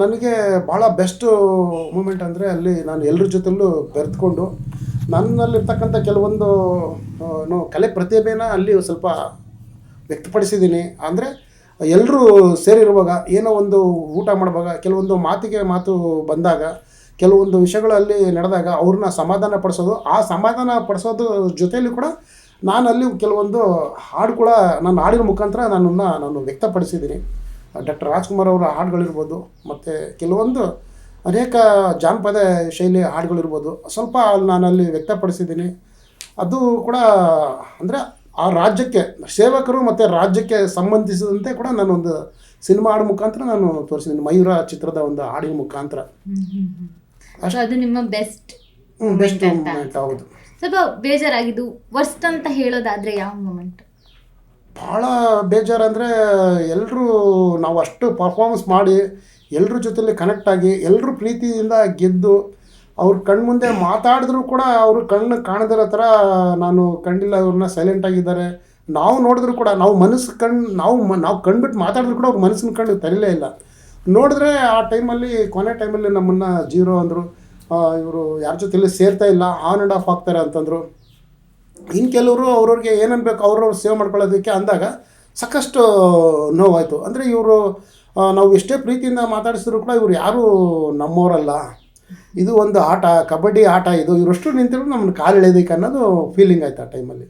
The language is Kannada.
ನನಗೆ ಭಾಳ ಬೆಸ್ಟು ಮೂಮೆಂಟ್ ಅಂದರೆ ಅಲ್ಲಿ ನಾನು ಎಲ್ಲರ ಜೊತೆಲ್ಲೂ ಬೆರೆತ್ಕೊಂಡು, ನನ್ನಲ್ಲಿರ್ತಕ್ಕಂಥ ಕೆಲವೊಂದು ಏನು ಕಲೆ ಪ್ರತಿಭೆನ ಅಲ್ಲಿ ಸ್ವಲ್ಪ ವ್ಯಕ್ತಪಡಿಸಿದ್ದೀನಿ. ಅಂದರೆ ಎಲ್ಲರೂ ಸೇರಿರುವಾಗ ಏನೋ ಒಂದು ಊಟ ಮಾಡುವಾಗ, ಕೆಲವೊಂದು ಮಾತಿಗೆ ಮಾತು ಬಂದಾಗ, ಕೆಲವೊಂದು ವಿಷಯಗಳಲ್ಲಿ ನಡೆದಾಗ ಅವ್ರನ್ನ ಸಮಾಧಾನ ಪಡಿಸೋದು, ಆ ಸಮಾಧಾನ ಪಡಿಸೋದು ಜೊತೆಯಲ್ಲಿ ಕೂಡ ನಾನು ಅಲ್ಲಿ ಕೆಲವೊಂದು ಹಾಡು ಕೂಡ ನನ್ನ ಹಾಡಿನ ಮುಖಾಂತರ ನನ್ನನ್ನು ನಾನು ವ್ಯಕ್ತಪಡಿಸಿದ್ದೀನಿ. ಡಾಕ್ಟರ್ ರಾಜ್ಕುಮಾರ್ ಅವರ ಹಾಡುಗಳಿರ್ಬೋದು ಮತ್ತು ಕೆಲವೊಂದು ಅನೇಕ ಜಾನಪದ ಶೈಲಿಯ ಹಾಡುಗಳಿರ್ಬೋದು. ಸ್ವಲ್ಪ ಅಲ್ಲಿ ನಾನು ಅಲ್ಲಿ ವ್ಯಕ್ತಪಡಿಸಿದ್ದೀನಿ. ಅದು ಕೂಡ ಅಂದರೆ ಆ ರಾಜ್ಯಕ್ಕೆ ಸೇವಕರು ಮತ್ತು ರಾಜ್ಯಕ್ಕೆ ಸಂಬಂಧಿಸಿದಂತೆ ಕೂಡ ನಾನೊಂದು ಸಿನಿಮಾ ಹಾಡು ಮುಖಾಂತರ ನಾನು ತೋರಿಸಿದ್ದೀನಿ. ಮಯೂರ ಚಿತ್ರದ ಒಂದು ಹಾಡಿನ ಮುಖಾಂತರ. ಅದು ನಿಮ್ಮ ಬೆಸ್ಟ್ ಬೆಸ್ಟ್ ಹೌದು. ಸ್ವಲ್ಪ ಬೇಜಾರಾಗಿದ್ದು ವರ್ಸ್ಟ್ ಅಂತ ಹೇಳೋದಾದ್ರೆ ಯಾವ ಮೂಮೆಂಟ್ ಭಾಳ ಬೇಜಾರಂದರೆ ಎಲ್ಲರೂ ನಾವು ಅಷ್ಟು ಪರ್ಫಾಮೆನ್ಸ್ ಮಾಡಿ ಎಲ್ಲರ ಜೊತೆಲಿ ಕನೆಕ್ಟ್ ಆಗಿ ಎಲ್ಲರೂ ಪ್ರೀತಿಯಿಂದ ಗೆದ್ದು, ಅವ್ರ ಕಣ್ಮುಂದೆ ಮಾತಾಡಿದ್ರು ಕೂಡ ಅವರು ಕಣ್ಣು ಕಾಣದಿರೋ ಥರ ನಾನು ಕಂಡಿಲ್ಲ ಅವ್ರನ್ನ ಸೈಲೆಂಟ್ ಆಗಿದ್ದಾರೆ. ನಾವು ನೋಡಿದ್ರು ಕೂಡ, ನಾವು ಮನಸ್ಸು ಕಣ್ಣು ನಾವು ಮ, ನಾವು ಕಣ್ಬಿಟ್ಟು ಮಾತಾಡಿದ್ರು ಕೂಡ ಅವ್ರ ಮನಸ್ಸಿನ ಕಣ್ಣು ತರಿಲೇ ಇಲ್ಲ. ನೋಡಿದ್ರೆ ಆ ಟೈಮಲ್ಲಿ, ಕೊನೆ ಟೈಮಲ್ಲಿ ನಮ್ಮನ್ನು ಜೀರೋ ಅಂದರು ಇವರು ಯಾರ ಜೊತೆಲಿ ಸೇರ್ತಾ ಇಲ್ಲ ಆನ್ ಆ್ಯಂಡ್ ಆಫ್ ಆಗ್ತಾರೆ ಅಂತಂದರು. ಇನ್ನು ಕೆಲವರು ಅವ್ರವ್ರಿಗೆ ಏನೇನು ಬೇಕು ಅವ್ರವ್ರು ಸೇವ್ ಮಾಡ್ಕೊಳ್ಳೋದಕ್ಕೆ ಅಂದಾಗ ಸಾಕಷ್ಟು ನೋವಾಯಿತು. ಅಂದರೆ ಇವರು ನಾವು ಎಷ್ಟೇ ಪ್ರೀತಿಯಿಂದ ಮಾತಾಡಿಸಿದ್ರು ಕೂಡ ಇವರು ಯಾರೂ ನಮ್ಮವರಲ್ಲ. ಇದು ಒಂದು ಆಟ, ಕಬಡ್ಡಿ ಆಟ ಇದು, ಇವರಷ್ಟು ನಿಂತಿರೋ ನಮ್ಮನ್ನು ಕಾಲು ಎಳೆಯೋದಕ್ಕೆ ಅನ್ನೋದು ಫೀಲಿಂಗ್ ಆಯ್ತು ಆ ಟೈಮಲ್ಲಿ